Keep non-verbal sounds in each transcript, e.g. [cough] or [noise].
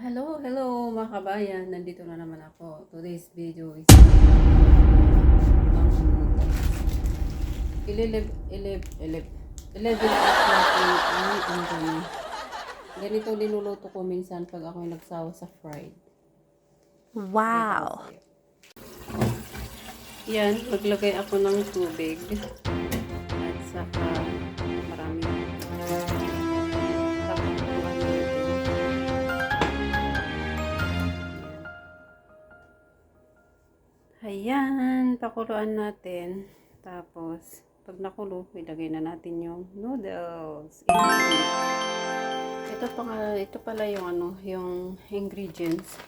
Hello, hello mga kabayan. Nandito na naman ako. Today's video is Ililib, ilib, ilib. 11 o'clock ang. Ganito linuluto ko minsan pag ako nagsawa sa fried. Wow. Yan, maglagay ako ng tubig. At saka Ayan, pakuluan natin. Tapos, pag nakulo, ilagay na natin yung noodles. Ito pa ito pala yung ano, yung ingredients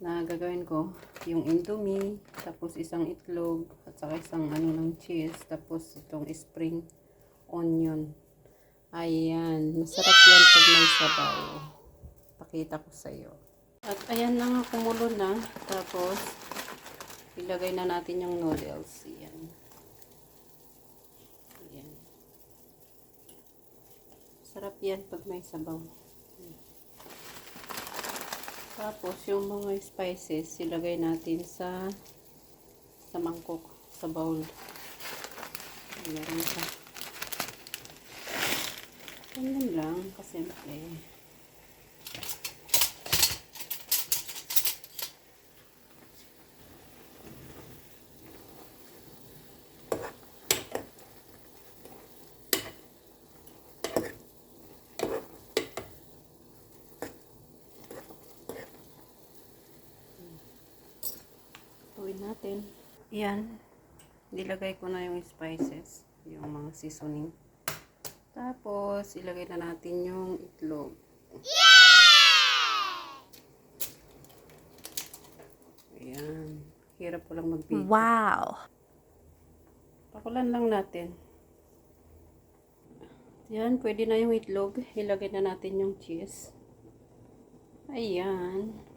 na gagawin ko. Yung indomie, tapos isang itlog, at saka isang ano ng cheese, tapos itong spring onion. Ayan, masarap yan pag may sabaw. Pakita ko sa iyo. At ayan na nga, kumulo na. Tapos, ilagay na natin yung noodles. Ayan. Ayan. Sarap yan pag may sabaw. Tapos, yung mga spices, ilagay natin sa sa mangkok, sa bowl. Pa. Ganyan lang, kasimple. Tuwin natin. Yan. Nilagay ko na yung spices. Yung mga seasoning. Tapos, ilagay na natin yung itlog. Ayan. Hirap ko lang mag-video. Wow. Pakulan lang natin. Yan, pwede na yung itlog. Ilagay na natin yung cheese. Ayan.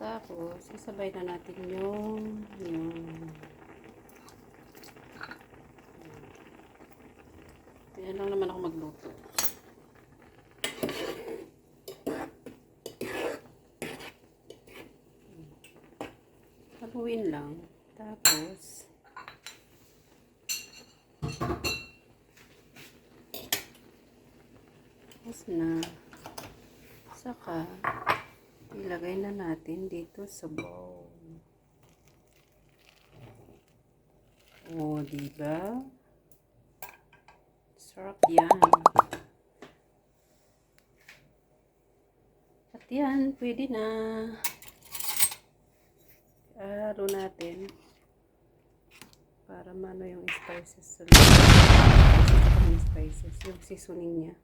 Tapos, isabay na natin yung yung Kaya lang naman ako magluto. Haluin lang. Tapos, tapos na. Saka, ilagay na natin dito sa bowl. O, diba? Sarap yan. At yan, pwede na. Aro natin. Para mano yung spices sa loob. Yung spices, yung seasoning niya.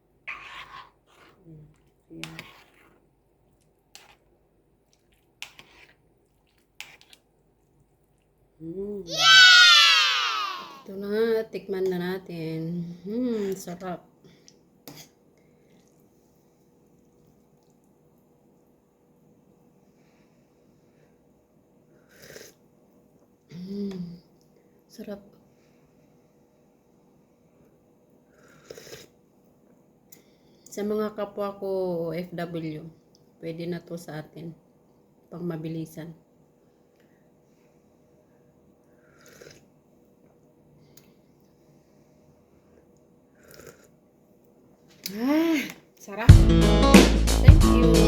Mm. Mm. Ito na, tikman na natin. Hmm, sarap. Hmm, sarap. Sa mga kapwa ko FW, pwede na to sa atin. Pang mabilisan. [sighs] sarap. Thank you.